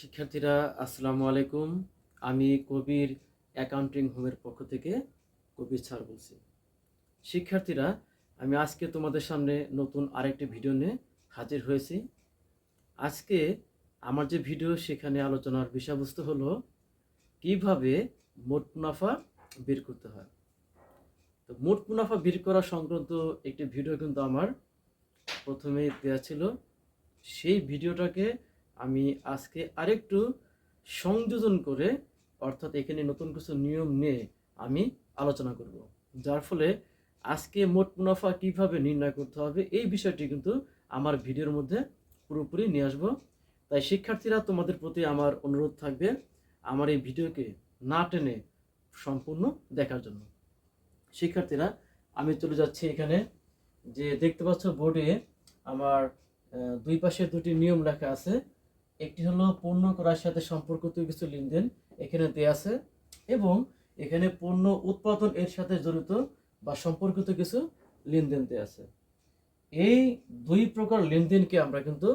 শিক্ষার্থীরা, আসসালামু আলাইকুম। আমি কবির অ্যাকাউন্টিং হোমের পক্ষ থেকে কবির স্যার বলছি। শিক্ষার্থীরা, আমি আজকে তোমাদের সামনে নতুন আরেকটি ভিডিও নিয়ে হাজির হয়েছি। আজকে আমার যে ভিডিও, সেখানে আলোচনার বিষয়বস্তু হলো, কীভাবে মোট মুনাফা বের করতে হয়। তো মোট মুনাফা বের করা সংক্রান্ত একটি ভিডিও কিন্তু আমার প্রথমেই দেওয়া ছিল। সেই ভিডিওটাকে আমি আজকে আরেকটু সংযোজন করে, অর্থাৎ এখানে নতুন কিছু নিয়ম নিয়ে আমি আলোচনা করব। যার ফলে আজকে মোট মুনাফা কীভাবে নির্ণয় করতে হবে, এই বিষয়টি কিন্তু আমার ভিডিওর মধ্যে পুরোপুরি নিয়ে আসব। তাই শিক্ষার্থীরা, তোমাদের প্রতি আমার অনুরোধ থাকবে আমার এই ভিডিওকে না টেনে সম্পূর্ণ দেখার জন্য। শিক্ষার্থীরা, আমি চলে যাচ্ছি এখানে। যে দেখতে পাচ্ছ বোর্ডে আমার দুই পাশে দুটি নিয়ম লেখা আছে। একটি হলো পণ্য করার সাথে সম্পর্কিত কিছু লেনদেন এখানে দেয়া আছে, এবং এখানে পণ্য উৎপাদন এর সাথে জড়িত বা সম্পর্কিত কিছু লেনদেন দেয়া আছে। এই দুই প্রকার লেনদেনকে আমরা কিন্তু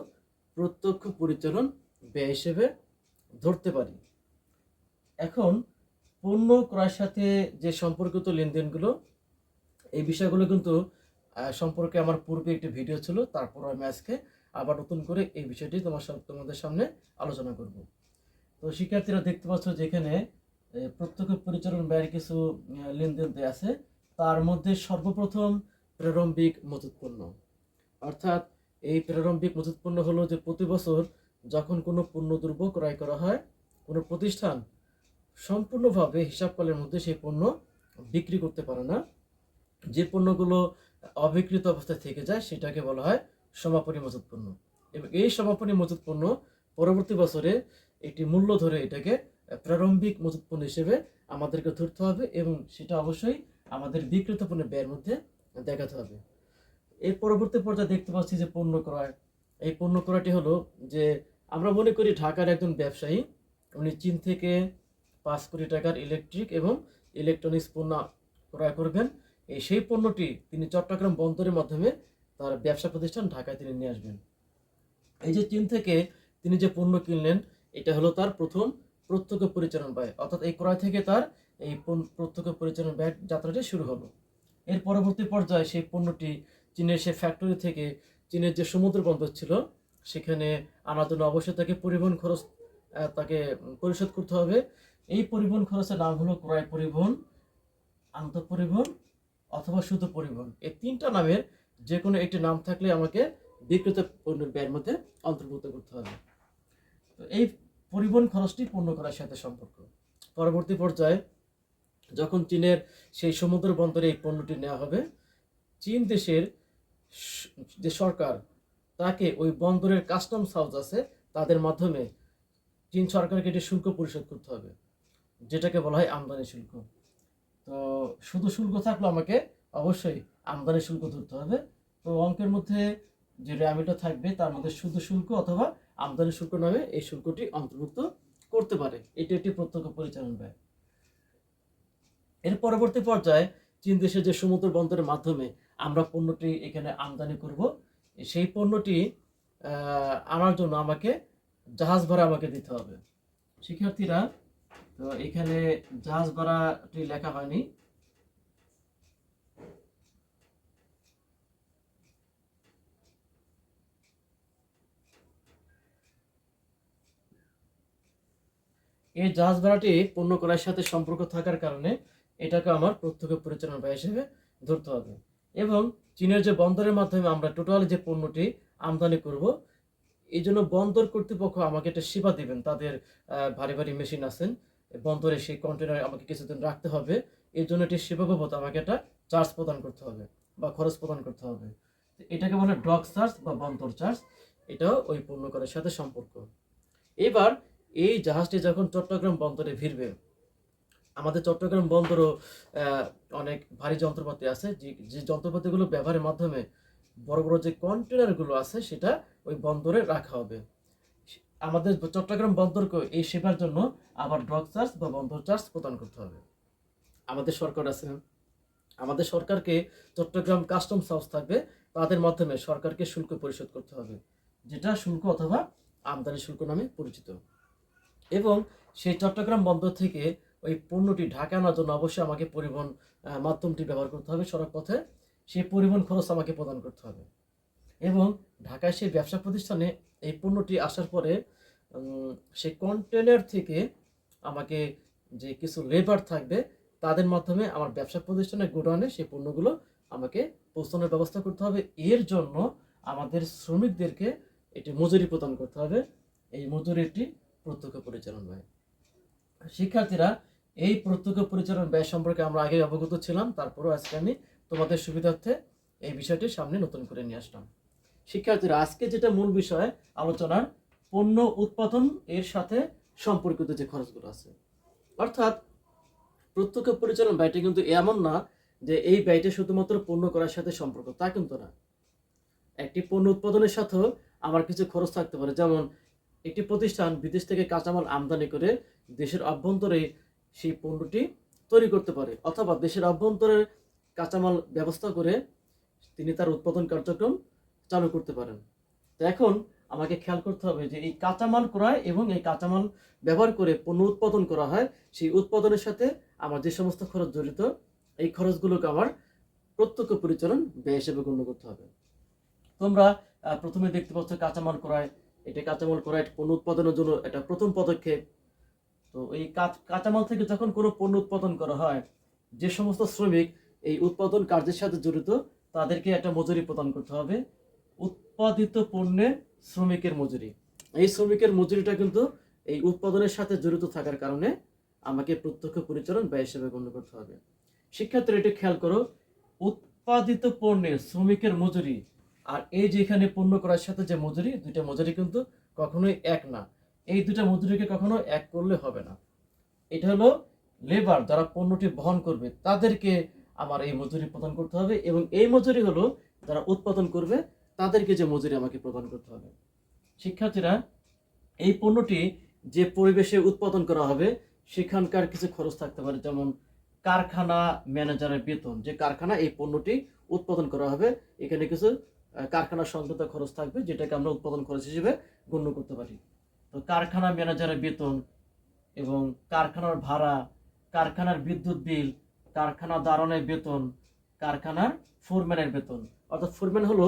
প্রত্যক্ষ পরিচালন ব্যয় হিসেবে ধরতে পারি। এখন, পণ্য ক্রয়ের সাথে যে সম্পর্কিত লেনদেনগুলো, এই বিষয়গুলো কিন্তু সম্পর্কে আমার পূর্বে একটি ভিডিও ছিল, তারপর আমি আজকে আবার নতুন করে এই বিষয়টি তোমার তোমাদের সামনে আলোচনা করব। তো শিক্ষার্থীরা দেখতে পাচ্ছ যেখানে প্রত্যক্ষ পরিচালন ব্যয়ের কিছু লেনদেন দেয়া আছে। তার মধ্যে সর্বপ্রথম প্রারম্ভিক মজুত পণ্য অর্থাৎ এই প্রারম্ভিক মজুত পণ্য হলো যে প্রতি বছর যখন কোনো পণ্য দ্রব্য ক্রয় করা হয়, কোনো প্রতিষ্ঠান সম্পূর্ণভাবে হিসাবকালের মধ্যে সেই পণ্য বিক্রি করতে পারে না। যে পণ্যগুলো অবিকৃত অবস্থায় থেকে যায়, সেটাকে বলা হয় সমাপনী মজুত পণ্য এবং এই সমাপনী মজুত পণ্য পরবর্তী বছরে একটি মূল্য ধরে এটাকে প্রারম্ভিক মজুত পণ্য হিসেবে আমাদেরকে ধরতে হবে এবং সেটা অবশ্যই আমাদের বিক্রিত পণ্যের ব্যয়ের মধ্যে দেখাতে হবে। এর পরবর্তী পর্যায়ে দেখতে পাচ্ছি যে পণ্য ক্রয়। এই পণ্য ক্রয়টি হলো যে আমরা মনে করি ঢাকার একজন ব্যবসায়ী, উনি চীন থেকে পাঁচ কোটি টাকার ইলেকট্রিক এবং ইলেকট্রনিক্স পণ্য ক্রয় করবেন। এই সেই পণ্যটি তিনি চট্টগ্রাম বন্দরের মাধ্যমে তার ব্যবসা প্রতিষ্ঠান ঢাকায় তিনি নিয়ে আসবেন। এই যে চীন থেকে তিনি যে পণ্য কিনলেন, এটা হলো তার প্রথম প্রত্যক্ষ পরিচালন ব্যয়। অর্থাৎ এই ক্রয় থেকে তার এই প্রত্যক্ষ পরিচালন ব্যয় যাত্রাটি শুরু হলো। এর পরবর্তী পর্যায়ে সেই পণ্যটি চীনের সে ফ্যাক্টরি থেকে চীনের যে সমুদ্র বন্দর ছিল, সেখানে আনার জন্য অবশ্যই তাকে পরিবহন খরচ তাকে পরিশোধ করতে হবে। এই পরিবহন খরচের নাম হলো ক্রয় পরিবহন, আন্তঃপরিবহন অথবা শুধু পরিবহন। এই তিনটা নামের যে কোনো একটি নাম থাকলে আমাকে বিক্রেতা পণ্যের ব্যয়ের মধ্যে অন্তর্ভুক্ত করতে হবে। তো এই পরিবহন খরচটি পূর্ণ করার সাথে সম্পর্ক। পরবর্তী পর্যায়ে যখন চীনের সেই সমুদ্র বন্দরে এই পণ্যটি নেওয়া হবে, চীন দেশের যে সরকার, তাকে ওই বন্দরের কাস্টমস হাউস আছে, তাদের মাধ্যমে চীন সরকারকে এটি শুল্ক পরিশোধ করতে হবে, যেটাকে বলা হয় আমদানি শুল্ক। তো শুধু শুল্ক থাকলে আমাকে অবশ্যই আমদানি শুল্ক ধরতে হবে। তো অঙ্কের মধ্যে যে র্যামিটা থাকবে, তার মধ্যে শুধু শুল্ক অথবা আমদানি শুল্ক নামে এই শুল্কটি অন্তর্ভুক্ত করতে পারে। এটি একটি প্রত্যক্ষ পরিচালন ব্যয়। এর পরবর্তী পর্যায়ে চীন দেশের যে সমুদ্র বন্দরের মাধ্যমে আমরা পণ্যটি এখানে আমদানি করব, সেই পণ্যটি আনার জন্য আমাকে জাহাজ ভাড়া আমাকে দিতে হবে। শিক্ষার্থীরা, তো এখানে জাহাজ ভাড়াটি লেখা হয়নি। এই জাহাজ ভাড়াটি পণ্য ক্রয়ের সাথে সম্পর্ক থাকার কারণে এটাকে আমার প্রত্যক্ষ পরিচালনা ব্যয় হিসেবে ধরতে হবে। এবং চীনের যে বন্দরের মাধ্যমে আমরা টোটাল যে পণ্যটি আমদানি করব, এই জন্য বন্দর কর্তৃপক্ষ আমাকে একটা সেবা দিবেন। তাদের ভারী ভারী মেশিন আছেন। বন্দরে সেই কন্টেনার আমাকে কিছুদিন রাখতে হবে। এর জন্য এটি সেবা বাবদ আমাকে একটা চার্জ প্রদান করতে হবে বা খরচ প্রদান করতে হবে। এটাকে বলে ডক চার্জ বা বন্দর চার্জ। এটাও ওই পণ্য করার সাথে সম্পর্ক। এবার এই জাহাজটি যখন চট্টগ্রাম বন্দরে ভিড়বে আমাদের চট্টগ্রাম বন্দরও অনেক ভারী যন্ত্রপাতি আছে। যে যন্ত্রপাতিগুলো ব্যবহারের মাধ্যমে বড় বড় যে কন্টেনারগুলো আছে, সেটা ওই বন্দরে রাখা হবে। আমাদের চট্টগ্রাম বন্দরকে এই সেবার জন্য আবার ড্রগ চার্জ বা বন্দর চার্জ প্রদান করতে হবে। আমাদের সরকার আছে আমাদের সরকারকে চট্টগ্রাম কাস্টমস হাউস থাকবে, তাদের মাধ্যমে সরকারকে শুল্ক পরিশোধ করতে হবে, যেটা শুল্ক অথবা আমদানি শুল্ক নামে পরিচিত। এবং সেই চট্টগ্রাম বন্দর থেকে ওই পণ্যটি ঢাকা আনার জন্য অবশ্যই আমাকে পরিবহন মাধ্যমটি ব্যবহার করতে হবে সড়ক পথে সেই পরিবহন খরচ আমাকে প্রদান করতে হবে। এবং ঢাকায় সেই ব্যবসা প্রতিষ্ঠানে এই পণ্যটি আসার পরে সেই কন্টেনার থেকে আমাকে যে কিছু লেবার থাকবে, তাদের মাধ্যমে আমার ব্যবসা প্রতিষ্ঠানের গোডাউনে সেই পণ্যগুলো আমাকে পৌঁছানোর ব্যবস্থা করতে হবে। এর জন্য আমাদের শ্রমিকদেরকে এটি মজুরি প্রদান করতে হবে। এই মজুরিটি প্রত্যক্ষ পরিচালন ব্যয় শিক্ষার্থীরা, এই প্রত্যক্ষ পরিচালন ব্যয় সম্পর্কে আমরা আগে অবগত ছিলাম, তারপরেও আজকে আমি তোমাদের সুবিধার্থে এই বিষয়টি সামনে নতুন করে নিয়ে আসলাম। শিক্ষার্থীরা, আজকে যেটা মূল বিষয়, আলোচনার পণ্য উৎপাদন এর সাথে সম্পর্কিত যে খরচগুলো আছে। অর্থাৎ, প্রত্যক্ষ পরিচালন ব্যয়টি কিন্তু এমন না যে এই ব্যয়টা শুধুমাত্র পণ্য করার সাথে সম্পর্ক, তা কিন্তু না। একটি পণ্য উৎপাদনের সাথেও আমার কিছু খরচ থাকতে পারে, যেমন একটি প্রতিষ্ঠান বিদেশ থেকে কাঁচামাল আমদানি করে দেশের অভ্যন্তরে সেই পণ্যটি তৈরি করতে পারে অথবা দেশের অভ্যন্তরে কাঁচামাল ব্যবস্থা করে তিনি তার উৎপাদন কার্যক্রম চালু করতে পারেন। তো এখন আমাকে খেয়াল করতে হবে যে এই কাঁচামাল ক্রয় এবং এই কাঁচামাল ব্যবহার করে পণ্য উৎপাদন করা হয়, সেই উৎপাদনের সাথে আমার যে সমস্ত খরচ জড়িত, এই খরচগুলোকে আমার প্রত্যক্ষ পরিচালন ব্যয় হিসেবে গণ্য করতে হবে। তোমরা প্রথমে দেখতে পাচ্ছ কাঁচামাল ক্রয় এটা কাঁচামাল একটা পণ্য উৎপাদনের জন্য এটা প্রথম পদক্ষেপ। তো এই কাঁচ- কাঁচামাল থেকে যখন কোনো পণ্য উৎপাদন করা হয়, যে সমস্ত শ্রমিক এই উৎপাদন কার্যের সাথে জড়িত, তাদেরকে একটা মজুরি প্রদান করতে হবে। উৎপাদিত পণ্যে শ্রমিকের মজুরি। এই শ্রমিকের মজুরিটা কিন্তু এই উৎপাদনের সাথে জড়িত থাকার কারণে আমাকে প্রত্যক্ষ পরিচালন ব্যয় হিসেবে গণ্য করতে হবে। শিক্ষার্থীরা এটা খেয়াল করো, উৎপাদিত পণ্যে শ্রমিকের মজুরি আর এই যে এখানে পণ্য করার সাথে যে মজুরি, দুইটা মজুরি কিন্তু কখনোই এক না। এই দুটা মজুরিকে কখনো এক করলে হবে না। এটা হলো লেবার যারা পণ্যটি বহন করবে, তাদেরকে আমার এই মজুরি প্রদান করতে হবে এবং এই মজুরি হলো যারা উৎপাদন করবে, তাদেরকে যে মজুরি আমাকে প্রদান করতে হবে। শিক্ষার্থীরা, এই পণ্যটি যে পরিবেশে উৎপাদন করা হবে, সেখানকার কিছু খরচ থাকতে পারে, যেমন কারখানা ম্যানেজারের বেতন। যে কারখানা, এই পণ্যটি উৎপাদন করা হবে, এখানে কিছু কারখানা সংক্রান্ত খরচ থাকবে, যেটাকে আমরা উৎপাদন খরচ হিসেবে গণ্য করতে পারি। তো কারখানা ম্যানেজারের বেতন এবং কারখানার ভাড়া, কারখানার বিদ্যুৎ বিল, কারখানা দারণের বেতন, কারখানার ফোরম্যানের বেতন। অর্থাৎ ফোরম্যান হলো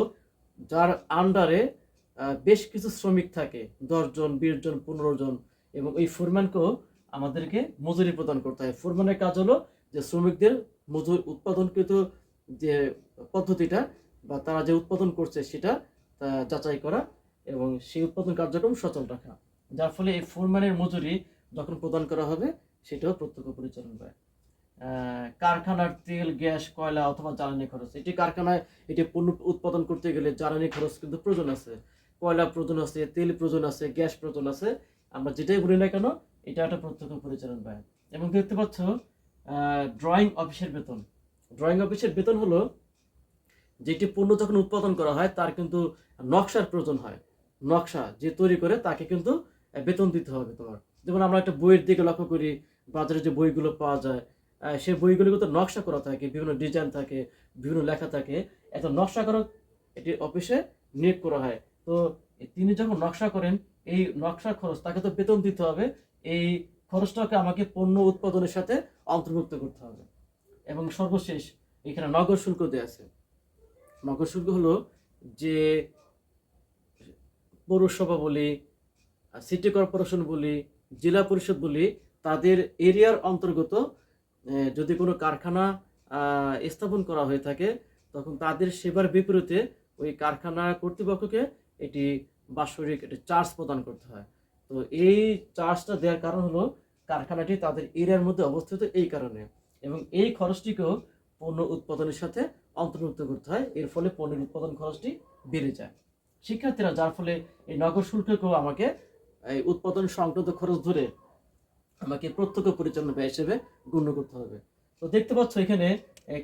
যার আন্ডারে বেশ কিছু শ্রমিক থাকে, দশজন বিশ জন পনেরো জন এবং এই ফোরম্যানকেও আমাদেরকে মজুরি প্রদান করতে হয়। ফোরম্যানের কাজ হলো যে শ্রমিকদের মজুর উৎপাদনকৃত যে পদ্ধতিটা বা তারা যে উৎপাদন করছে সেটা যাচাই করা এবং সেই উৎপাদন কার্যক্রম সচল রাখা। যার ফলে এই ফোরম্যানের মজুরি যখন প্রদান করা হবে, সেটাও প্রত্যক্ষ পরিচালন ব্যয় কারখানার তেল, গ্যাস, কয়লা অথবা জ্বালানি খরচ। এটি কারখানায় এটি পণ্য উৎপাদন করতে গেলে জ্বালানি খরচ কিন্তু প্রয়োজন আছে। কয়লা প্রয়োজন আছে, তেল প্রয়োজন আছে, গ্যাস প্রয়োজন আছে। আমরা যেটাই বলি না কেন, এটা একটা প্রত্যক্ষ পরিচালন ব্যয়। এবং দেখতে পাচ্ছ ড্রয়িং অফিসের বেতন। ড্রয়িং অফিসের বেতন হলো যেটি পণ্য যখন উৎপাদন করা হয়, তার কিন্তু নকশার প্রয়োজন হয়। নকশা যে তৈরি করে, তাকে কিন্তু বেতন দিতে হবে তোমার। যেমন আমরা একটা বইয়ের দিকে লক্ষ্য করি, বাজারে যে বইগুলো পাওয়া যায় সেই বইগুলো কিন্তু নকশা করা থাকে, বিভিন্ন ডিজাইন থাকে, বিভিন্ন লেখা থাকে। এত নকশা করা এটি অফিসে নিয়োগ করা হয়। তো তিনি যখন নকশা করেন, এই নকশার খরচ, তাকে তো বেতন দিতে হবে। এই খরচটাকে আমাকে পণ্য উৎপাদনের সাথে অন্তর্ভুক্ত করতে হবে। এবং সর্বশেষ, এখানে নগর শুল্ক দেওয়া আছে। নগর হলো যে পৌরসভা বলি সিটি কর্পোরেশন বলি, জেলা পরিষদ বলি, তাদের এরিয়ার অন্তর্গত যদি কোনো কারখানা স্থাপন করা হয়ে থাকে, তখন তাদের সেবার বিপরীতে ওই কারখানা কর্তৃপক্ষকে এটি বাৎসরিক একটি চার্জ প্রদান করতে হয়। তো এই চার্জটা দেওয়ার কারণ হলো কারখানাটি তাদের এরিয়ার মধ্যে অবস্থিত এই কারণে এবং এই খরচটিকেও পণ্য উৎপাদনের সাথে অন্তর্ভুক্ত করতে হয়। এর ফলে পণ্যের উৎপাদন খরচটি বেড়ে যায়। শিক্ষার্থীরা, যার ফলে এই নগর শুল্ককেও আমাকে এই উৎপাদন সংক্রান্ত খরচ ধরে আমাকে প্রত্যক্ষ পরিচালনা ব্যয় হিসেবে গণ্য করতে হবে। তো দেখতে পাচ্ছ এখানে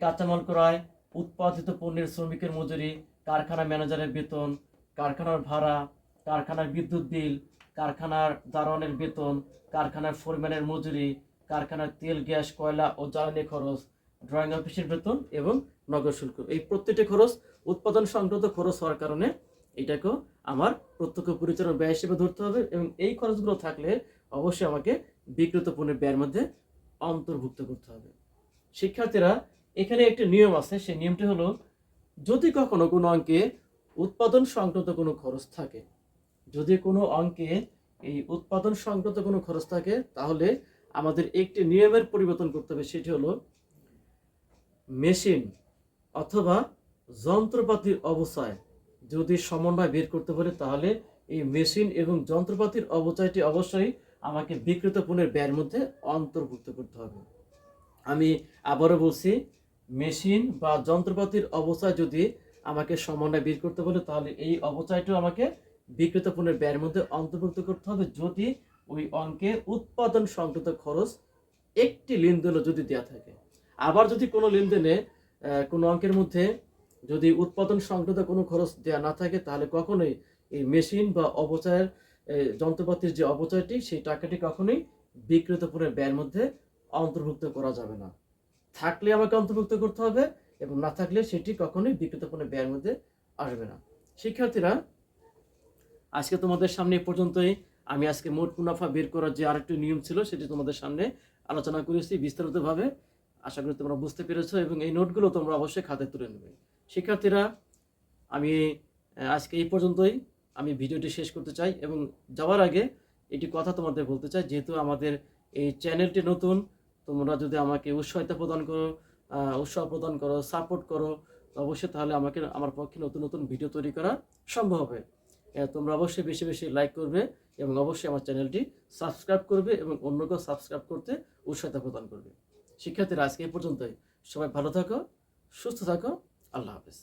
কাঁচামাল ক্রয়, উৎপাদিত পণ্যের শ্রমিকের মজুরি, কারখানা ম্যানেজারের বেতন, কারখানার ভাড়া, কারখানার বিদ্যুৎ বিল, কারখানার দারোয়ানের বেতন, কারখানার ফোরম্যানের মজুরি, কারখানার তেল, গ্যাস, কয়লা ও জ্বালানি খরচ, ড্রয়িং অফিসের বেতন এবং নগর শুল্ক। এই প্রত্যেকটি খরচ উৎপাদন সংক্রান্ত খরচ হওয়ার কারণে এটাকেও আমার প্রত্যক্ষ পরিচালনা ব্যয় হিসেবে ধরতে হবে এবং এই খরচগুলো থাকলে অবশ্যই আমাকে বিক্রিত পণ্যের ব্যয়ের মধ্যে অন্তর্ভুক্ত করতে হবে। শিক্ষার্থীরা, এখানে একটি নিয়ম আছে, সেই নিয়মটি হলো যদি কখনো কোনো অঙ্কে উৎপাদন সংক্রান্ত কোনো খরচ থাকে, যদি কোনো অঙ্কে এই উৎপাদন সংক্রান্ত কোনো খরচ থাকে, তাহলে আমাদের একটি নিয়মের পরিবর্তন করতে হবে, সেটি হলো মেশিন অথবা যন্ত্রপাতির অবচয় যদি সমন্বয় বের করতে পারে, তাহলে এই মেশিন এবং যন্ত্রপাতির অবচয়টি অবশ্যই আমাকে বিক্রিত পণ্যের ব্যয়ের মধ্যে অন্তর্ভুক্ত করতে হবে। আমি আবারও বলছি, মেশিন বা যন্ত্রপাতির অবচয় যদি আমাকে সমন্বয় বের করতে বলে, তাহলে এই অবচয়টাও আমাকে বিক্রিত পণ্যের ব্যয়ের মধ্যে অন্তর্ভুক্ত করতে হবে। যদি ওই অঙ্কে উৎপাদন সংক্রান্ত খরচ একটি লেনদেনও যদি দেওয়া থাকে, আবার যদি কোনো লেনদেনে কোনো অঙ্কের মধ্যে যদি উৎপাদন সংক্রান্ত কোনো খরচ দেওয়া না থাকে, তাহলে কখনোই এই মেশিন বা অপচয়ের যন্ত্রপাতির যে অবচয়টি সেই টাকাটি কখনোই বিক্রিত পণ্যের ব্যয়ের মধ্যে অন্তর্ভুক্ত করা যাবে না। থাকলে আমাকে অন্তর্ভুক্ত করতে হবে এবং না থাকলে সেটি কখনোই বিক্রিত পণ্যের ব্যয়ের মধ্যে আসবে না। শিক্ষার্থীরা, আজকে তোমাদের সামনে পর্যন্তই। আমি আজকে মোট মুনাফা বের করার যে আরেকটি নিয়ম ছিল, সেটি তোমাদের সামনে আলোচনা করেছি বিস্তারিতভাবে। আশা করি তোমরা বুঝতে পেরেছ এবং এই নোটগুলো তোমরা অবশ্যই খাতে তুলে নেবে। শিক্ষার্থীরা, আমি আজকে এই পর্যন্তই। আমি ভিডিওটি শেষ করতে চাই এবং যাওয়ার আগে এটি কথা তোমাদের বলতে চাই। যেহেতু আমাদের এই চ্যানেলটি নতুন, তোমরা যদি আমাকে উৎসাহিতা প্রদান করো উৎসাহ প্রদান করো, সাপোর্ট করো, অবশ্যই তাহলে আমাকে, আমার পক্ষে নতুন নতুন ভিডিও তৈরি করা সম্ভব হবে। তোমরা অবশ্যই বেশি বেশি লাইক করবে এবং অবশ্যই আমার চ্যানেলটি সাবস্ক্রাইব করবে এবং অন্যকেও সাবস্ক্রাইব করতে উৎসাহিতা প্রদান করবে। শিক্ষার্থীরা আজকে এই পর্যন্তই। সবাই ভালো থাকো সুস্থ থাকো। আল্লাহ হাফেজ।